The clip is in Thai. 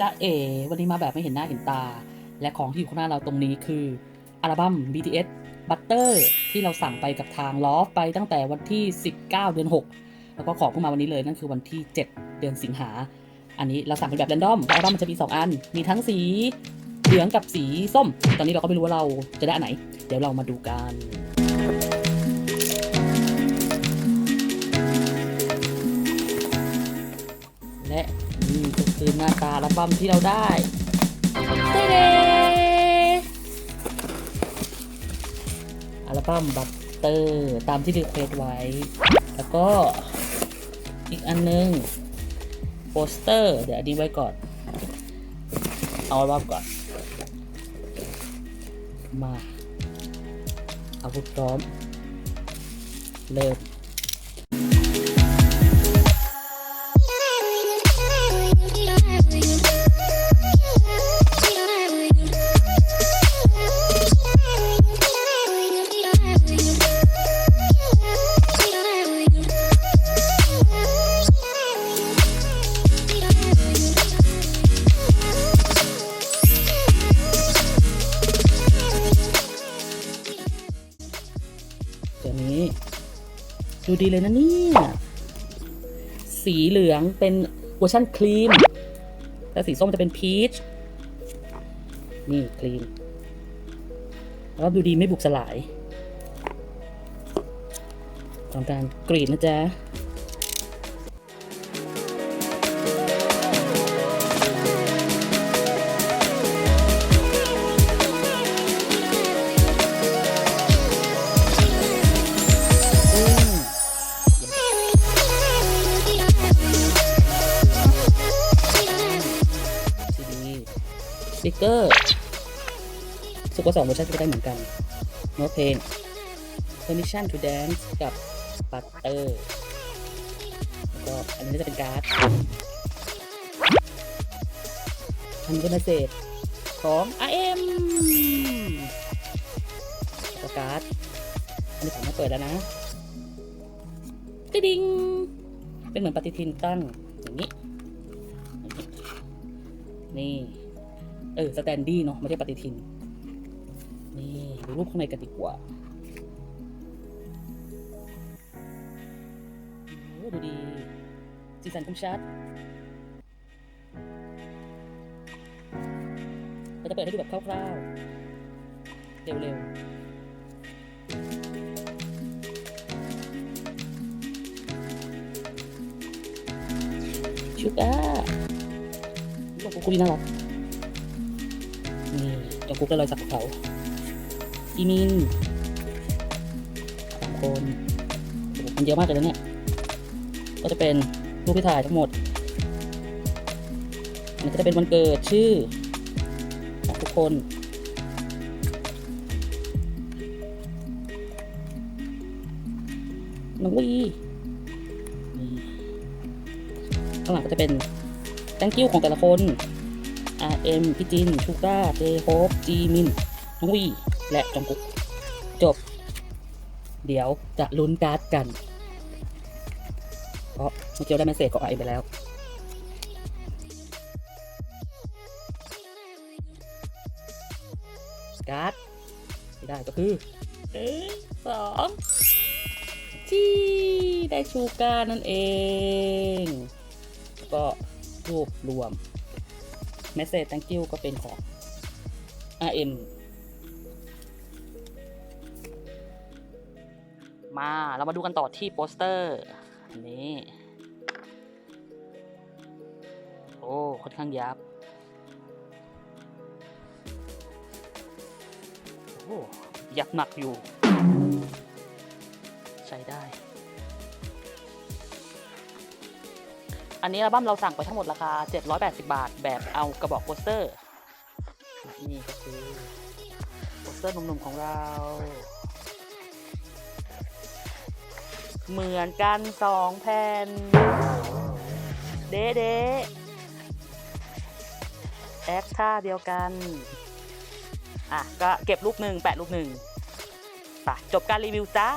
จ้าเอ วันนี้มาแบบไม่เห็นหน้าเห็นตา และของที่อยู่ข้างหน้าเราตรงนี้คือ อัลบั้ม BTS Butter ที่เราสั่งไปกับทางลอฟไปตั้งแต่วันที่ 19 เดือน 6 แล้วก็ของเพิ่งมาวันนี้เลยนั่นคือวันที่ 7 เดือนสิงหา อันนี้เราสั่งเป็นแบบแรนดอมอัลบั้มมันจะมี 2 อัน มีทั้งสีเหลืองกับสีส้ม ตอนนี้เราก็ไม่รู้ว่าเราจะได้อันไหน เดี๋ยวเรามาดูกัน คือหน้าตาอัลบั้มที่เราได้เต้เดอัลบั้มบัตเตอร์ตามที่รีเควสไว้ แล้วก็อีกอันนึงโปสเตอร์ เดี๋ยวอันนี้ไว้ก่อน เอาอัลบั้มก่อน มาอาวุธพร้อม เริ่ม ดูดีเลยนะเนี่ยสีเหลืองเป็นเวอร์ชันครีม แล้วสีส้มจะเป็นพีช นี่ครีม แล้วดูดีไม่บุกสลายทำการกรีดนะจ๊ะ สติกเกอร์สุกว่าสองเวอร์ชันก็ได้เหมือนกันโน้ตเพลง permission to dance กับ butter แล้วก็อันนี้จะเป็นการ์ดอันนี้เป็นเมสเซจของ RM แล้วก็การ์ดอันนี้ผมมาเปิดแล้วนะติ๊ดิงเป็นเหมือนปฏิทินตั้งอย่างนี้ นี่ เออสแตนดี้เนาะไม่ใช่ปฏิทิน นี่ดูรูปข้างในกันดีกว่าโอ้ดูดีสีสันคมชัดเราจะเปิดให้ดูแบบคร่าวๆ เร็วๆชูก้าลูกกุ๊กกุ๊กน่ารัก นี่จงกุ๊กได้รอยสักเขาอีมินคนมันเยอะมากเลยนะเนี่ย ก็จะเป็นรูปที่ถ่ายทั้งหมดอันนี้ก็จะเป็นวันเกิดชื่อของทุกคน น้องวีนี่ข้างหลังก็จะเป็น thank you ของแต่ละคน RM พี่จินชูก้าเจโฮปจีมินน้องวี และจองกุกจบ เดี๋ยวจะลุ้นการ์ดกัน เพราะเมื่อกี้เราได้เมสเซจของไอไปแล้วการ์ดที่ได้ก็คือหนึ่งสองที่ได้ชูก้านั่นเอง ก็รวบรวม message thank you ก็เป็นของ RM มาเรามาดูกันต่อที่โปสเตอร์ อันนี้ โอ้ค่อนข้างยับโอ้ยับหนักอยู่ ใช้ได้ อันนี้อัลบั้มเราสั่งไปทั้งหมดราคา 780 บาท แบบเอากระบอกโปสเตอร์ นี่ก็คือโปสเตอร์หนุ่มๆของเรา เหมือนกันสองแผ่น เด๊ะเด๊แอคท่าเดียวกัน อะ ก็เก็บรูปหนึ่งแปะรูปหนึ่งไปจบการรีวิวจ้า